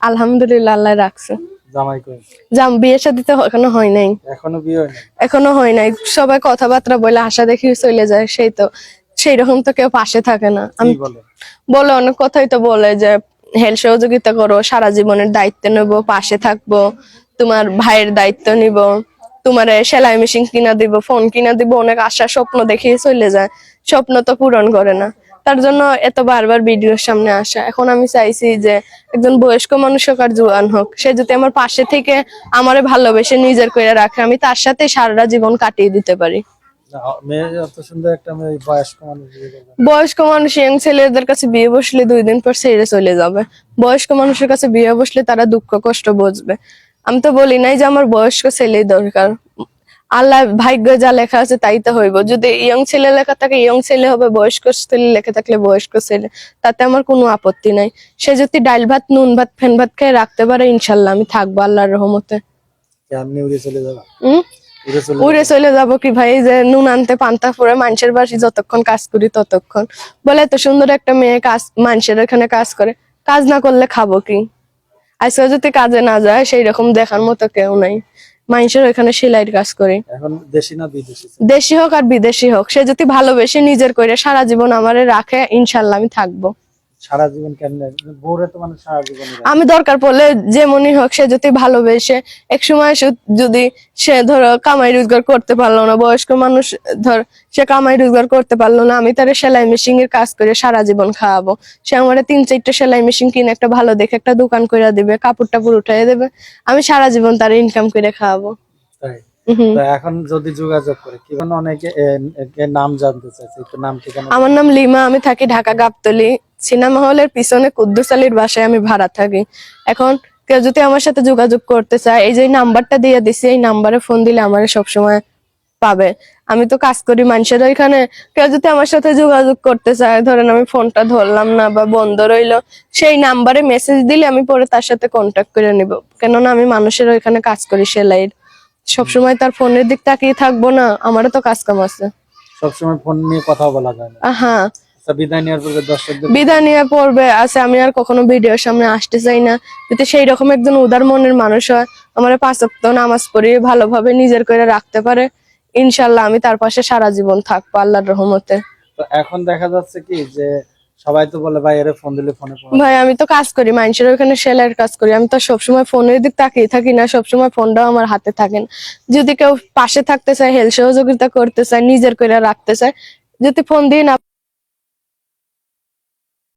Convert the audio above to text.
আলহামদুলিল্লাহ আল্লাহ রাখছে। জামাই কই? জাম বিয়ের সাথে তো এখনও হয় নাই। এখনও বিয়ে হয়নি এখনও হয় নাই। সবাই কথাবার্তা বলে আশা দেখি চলে যায় সেই তো। সেই রকম তো কেউ পাশে থাকে না। আমি বলে? বলে অনেক কথাই তো বলে যে হেল্প সহযোগিতা করো সারা জীবনের দায়িত্ব নেব পাশে থাকব তোমার ভাইয়ের দায়িত্ব নিব তোমার সেলাই মেশিন কিনা দিব ফোন কিনা দিব অনেক আশা স্বপ্ন দেখিয়ে চলে যায়। স্বপ্ন তো পূরণ করে না। তার জন্য এত বারবার ভিডিওর সামনে আসা। এখন আমি চাইছি যে একজন বয়স্ক মানুষ হোক আর জোয়ান হোক। সে যদি আমার পাশে থেকে আমারে ভালোবেসে নিজের করে রাখে আমি তার সাথে সারাটা জীবন কাটিয়ে দিতে পারি। বয়স্ক মানুষ ইয়াং ছেলেদের কাছে বিয়ে বসলে দুই দিন পর ছেড়ে চলে যাবে। বয়স্ক মানুষের কাছে বিয়ে বসলে তারা দুঃখ কষ্ট বুঝবে। আমি তো বলি নাই যে আমার বয়স্ক ছেলেই দরকার। আল্লাহ ভাগ্য যা লেখা আছে তাই তো হইব। যদি ইয়ং ছেলে লেখা থাকে ইয়ং ছেলে হবে বয়স্ক ছেলে লেখা থাকলে বয়স্ক ছেলে তাতে আমার কোনো আপত্তি নাই। সে যদি ডাল ভাত নুন ভাত ফেন ভাত খেয়ে রাখতে পারে ইনশাল্লাহ আমি থাকব আল্লাহর রহমতে। উড়ে চলে যাবে? কি ভাই? যে নুন আনতে পান্তা পরে মানুষের বাসি যতক্ষণ কাজ করি ততক্ষণ। বলে এত সুন্দর একটা মেয়ে কাজ মানুষের এখানে কাজ করে। কাজ না করলে খাব কি? আজকে যদি কাজে না যায় সেই রকম দেখার মতো কেউ নাই। মানুষের ওইখানে সেলাইয়ের কাজ করি। এখন দেশি না বিদেশি? দেশি হোক আর বিদেশি হোক সে যদি ভালোবেসে নিজের করে সারা জীবন আমারে রাখে ইনশাল্লাহ আমি থাকব। সারা জীবন কেমনে বউরে তো মানে সারা জীবন আমি দরকার পড়লে যেমনই হোক সে যদি ভালোবেসে এক সময় যদি সে ধরো কামাই রোজগার করতে পারল না বয়স্ক মানুষ ধর সে কামাই রোজগার করতে পারল না আমি তার সেলাই মেশিন এর কাজ করে সারা জীবন খাওয়াবো। সে আমার তিন চারটা সেলাই মেশিন কিনে একটা ভালো দেখে একটা দোকান করে দিবে কাপড় টাপড় উঠাই দেবে আমি সারা জীবন তার ইনকাম করে খাওয়াবো। তাই? এখন যদি যোগাযোগ করে কি অনেকে নাম জানতে চাইছে নাম ঠিকানা আমার নাম লিমা আমি থাকি ঢাকা গাবতলি। সিনেমা হলের পিছনে কুদ্দুস আলীর বাসায় আমি ভাড়া থাকি। এখন কেউ যদি আমার সাথে যোগাযোগ করতে চায় এই যে নাম্বারটা দিয়ে দিছি এই নাম্বারে ফোন দিলে আমার সবসময় পাবে। আমি তো কাজ করি মানুষের ওইখানে। কেউ যদি আমার সাথে যোগাযোগ করতে চায় ধরেন আমি ফোনটা ধরলাম না বা বন্ধ রইল সেই নাম্বারে মেসেজ দিলে আমি পরে তার সাথে কন্ট্যাক্ট করে নিব। কেননা আমি মানুষের ওইখানে কাজ করি সেলাইয়ের। সবসময় তার ফোনের দিক তাকিয়ে থাকব না আমারও তো কাজ কাম আছে। সবসময় ফোন নিয়ে কথা বলা যায় না। হ্যাঁ বিদায় নেওয়ার দর্শকদের বিদায় নিয়ে পড়বে আছে আমি আর কখনো ভিডিওর সামনে আসতে চাই না। যদি সেই রকম একজন উদার মনের মানুষ হয় আমার পাঁচ নামাজ পড়ে ভালোভাবে নিজের করে রাখতে পারে ইনশাল্লাহ আমি তার পাশে সারা জীবন থাকব আল্লাহর রহমতে। তো এখন দেখা যাচ্ছে কি যে সবাই তো বলে ভাই এর ফোন দিলে ফোনে ভাই আমি তো কাজ করি মানুষের ওখানে সেলাইয়ের কাজ করি। আমি তো সবসময় ফোনের দিক তাকিয়ে থাকি না সবসময় ফোনটাও আমার হাতে থাকেন যদি কেউ পাশে থাকতে চায় হেল্প সহযোগিতা করতে চায় নিজের করে রাখতে চায় যদি ফোন দিয়ে না